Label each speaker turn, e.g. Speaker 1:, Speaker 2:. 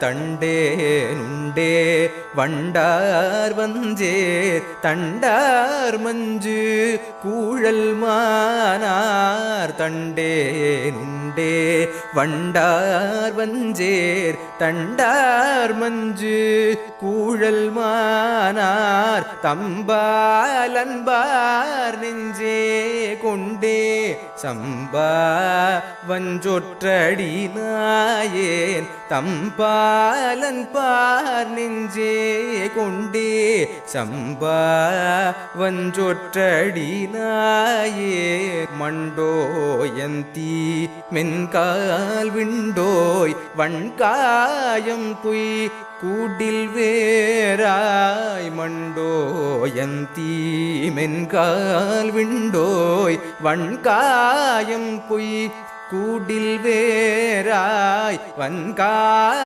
Speaker 1: தண்டேனுண்டே வண்டார் வஞ்சே தண்டார் மஞ்சு. கூழல் மானார் தண்டேனுண்டே வண்டார் வஞ்சேர் தண்டார் மஞ்சு. கூழல் மானார் தம்பாலன்பார் நெஞ்சே கொண்டு சம்பா வஞ்சொற்றடி தம்பாலன் பார் நெஞ்சே கொண்டே. சம்பா வஞ்சொற்றடி மண்டோயந்தி மென்கால் விண்டோய் வண்காயம் புய் கூடில் வேராய் மண்டோயந்தி மென்கால் விண்டோய் வண் வண்காயம் பொய் கூடில் வேராய் வன்கா